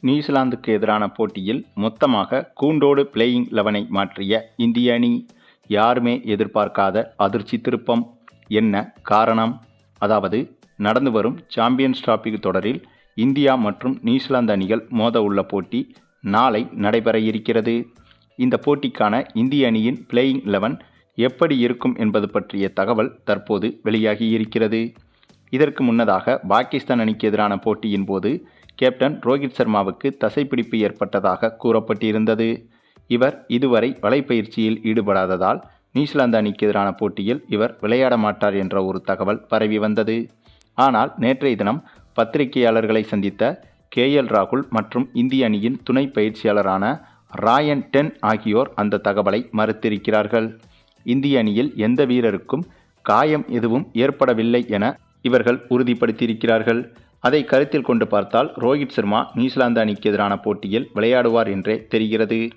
நியூசிலாந்துக்கு எதிரான போட்டியில் மொத்தமாக கூண்டோடு பிளேயிங் லெவனை மாற்றிய இந்திய அணி யாருமே எதிர்பார்க்காத அதிர்ச்சி திருப்பம். என்ன காரணம்? அதாவது நடந்து வரும் சாம்பியன்ஸ் டிராபி தொடரில் இந்தியா மற்றும் நியூசிலாந்து அணிகள் மோத உள்ள போட்டி நாளை நடைபெற இருக்கிறது. இந்த போட்டிக்கான இந்திய அணியின் பிளேயிங் லெவன் எப்படி இருக்கும் என்பது பற்றிய தகவல் தற்போது வெளியாகி இருக்கிறது. இதற்கு முன்னதாக பாகிஸ்தான் அணிக்கு எதிரான போட்டியின் போது கேப்டன் ரோஹித் சர்மாவுக்கு தசைப்பிடிப்பு ஏற்பட்டதாக கூறப்பட்டிருந்தது. இவர் இதுவரை வலைப்பயிற்சியில் ஈடுபடாததால் நியூசிலாந்து அணிக்கு எதிரான போட்டியில் இவர் விளையாட மாட்டார் என்ற ஒரு தகவல் பரவி வந்தது. ஆனால் நேற்றைய தினம் பத்திரிகையாளர்களை சந்தித்த கே எல் ராகுல் மற்றும் இந்திய அணியின் துணை பயிற்சியாளரான ராயன் டென் ஆகியோர் அந்த தகவலை மறுத்திருக்கிறார்கள். இந்திய அணியில் எந்த வீரருக்கும் காயம் எதுவும் ஏற்படவில்லை என இவர்கள் உறுதிப்படுத்தியிருக்கிறார்கள். அதை கருத்தில் கொண்டு பார்த்தால் ரோஹித் சர்மா நியூசிலாந்து அணிக்கு எதிரான போட்டியில் விளையாடுவார் என்றே தெரிகிறது.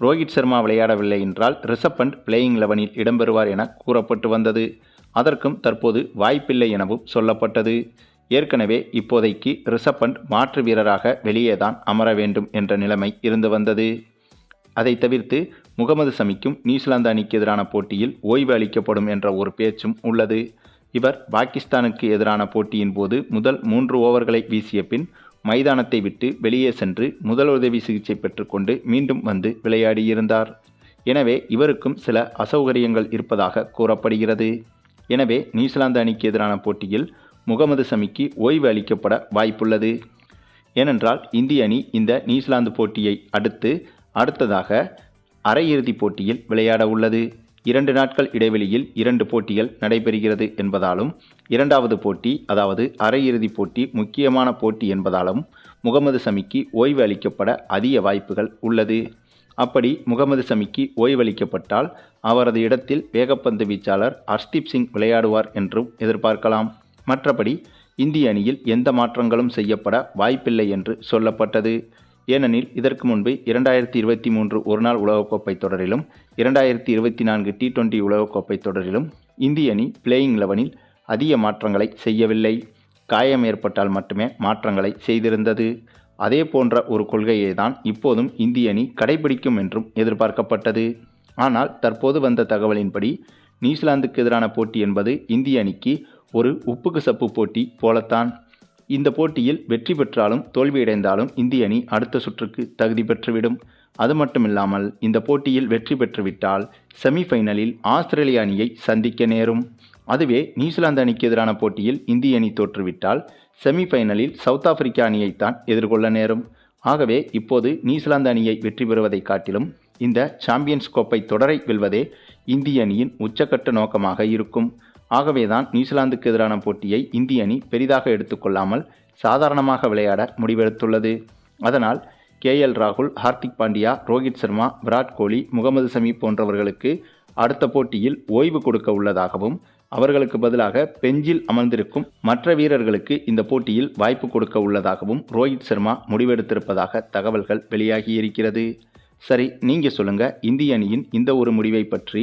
ரோஹித் சர்மா விளையாடவில்லை என்றால் ரிஷப் பண்ட் பிளேயிங் லெவனில் இடம்பெறுவார் என கூறப்பட்டு வந்தது. அதற்கும் தற்போது வாய்ப்பில்லை எனவும் சொல்லப்பட்டது. ஏற்கனவே இப்போதைக்கு ரிஷப் பண்ட் மாற்று வீரராக வெளியே தான் அமர வேண்டும் என்ற நிலைமை இருந்து வந்தது. அதை தவிர்த்து முகமது சமிக்கும் நியூசிலாந்து அணிக்கு எதிரான போட்டியில் ஓய்வு அளிக்கப்படும் என்ற ஒரு பேச்சும் உள்ளது. இவர் பாகிஸ்தானுக்கு எதிரான போட்டியின் போது முதல் மூன்று ஓவர்களை வீசிய பின் மைதானத்தை விட்டு வெளியே சென்று முதலுதவி சிகிச்சை பெற்றுக்கொண்டு மீண்டும் வந்து விளையாடியிருந்தார். எனவே இவருக்கும் சில அசௌகரியங்கள் இருப்பதாக கூறப்படுகிறது. எனவே நியூசிலாந்து அணிக்கு எதிரான போட்டியில் முகமது சமிக்கு ஓய்வு அளிக்கப்பட வாய்ப்புள்ளது. ஏனென்றால் இந்திய அணி இந்த நியூசிலாந்து போட்டியை அடுத்து அடுத்ததாக அரையிறுதிப் போட்டியில் விளையாட உள்ளது இரண்டு நாட்கள் இடைவெளியில் இரண்டு போட்டிகள் நடைபெறுகிறது என்பதாலும் இரண்டாவது போட்டி அதாவது அரையிறுதிப் போட்டி முக்கியமான போட்டி என்பதாலும் முகமது சமிக்கு ஓய்வு அளிக்கப்பட அதிக வாய்ப்புகள் உள்ளது. அப்படி முகமது சமிக்கு ஓய்வளிக்கப்பட்டால் அவரது இடத்தில் வேகப்பந்து வீச்சாளர் ஹர்ஷ்தீப் சிங் விளையாடுவார் என்றும் எதிர்பார்க்கலாம். மற்றபடி இந்திய அணியில் எந்த மாற்றங்களும் செய்யப்பட வாய்ப்பில்லை என்று சொல்லப்பட்டது. ஏனெனில் இதற்கு முன்பு இரண்டாயிரத்தி இருபத்தி மூன்று ஒருநாள் உலகக்கோப்பை தொடரிலும் இரண்டாயிரத்தி இருபத்தி நான்கு டி டுவெண்டி உலகக்கோப்பை தொடரிலும் இந்திய அணி பிளேயிங் லெவனில் அதிக மாற்றங்களை செய்யவில்லை. காயம் ஏற்பட்டால் மட்டுமே மாற்றங்களை செய்திருந்தது. அதே போன்ற ஒரு கொள்கையை தான் இப்போதும் இந்திய அணி கடைபிடிக்கும் என்றும் எதிர்பார்க்கப்பட்டது. ஆனால் தற்போது வந்த தகவலின்படி நியூசிலாந்துக்கு எதிரான போட்டி என்பது இந்திய அணிக்கு ஒரு உப்புக்கு சப்பு போட்டி போலத்தான். இந்த போட்டியில் வெற்றி பெற்றாலும் தோல்வியடைந்தாலும் இந்திய அணி அடுத்த சுற்றுக்கு தகுதி பெற்றுவிடும். அது மட்டுமில்லாமல் இந்த போட்டியில் வெற்றி பெற்றுவிட்டால் செமிஃபைனலில் ஆஸ்திரேலிய அணியை சந்திக்க நேரும். அதுவே நியூசிலாந்து அணிக்கு எதிரான போட்டியில் இந்திய அணி தோற்றுவிட்டால் செமிஃபைனலில் சவுத் ஆப்பிரிக்கா அணியைத்தான் எதிர்கொள்ள நேரும். ஆகவே இப்போது நியூசிலாந்து அணியை வெற்றி பெறுவதை காட்டிலும் இந்த சாம்பியன்ஸ் கோப்பை தொடரை வெல்வதே இந்திய அணியின் உச்சக்கட்ட நோக்கமாக இருக்கும். ஆகவேதான் நியூசிலாந்துக்கு எதிரான போட்டியை இந்திய அணி பெரிதாக எடுத்துக்கொள்ளாமல் சாதாரணமாக விளையாட முடிவெடுத்துள்ளது. அதனால் கே எல் ராகுல் ஹார்திக் பாண்டியா ரோஹித் சர்மா விராட் கோலி முகமது சமி போன்றவர்களுக்கு அடுத்த போட்டியில் ஓய்வு கொடுக்க உள்ளதாகவும் அவர்களுக்கு பதிலாக பெஞ்சில் அமர்ந்திருக்கும் மற்ற வீரர்களுக்கு இந்த போட்டியில் வாய்ப்பு கொடுக்க உள்ளதாகவும் ரோஹித் சர்மா முடிவெடுத்திருப்பதாக தகவல்கள் வெளியாகியிருக்கிறது. சரி நீங்கள் சொல்லுங்கள் இந்திய அணியின் இந்த ஒரு முடிவை பற்றி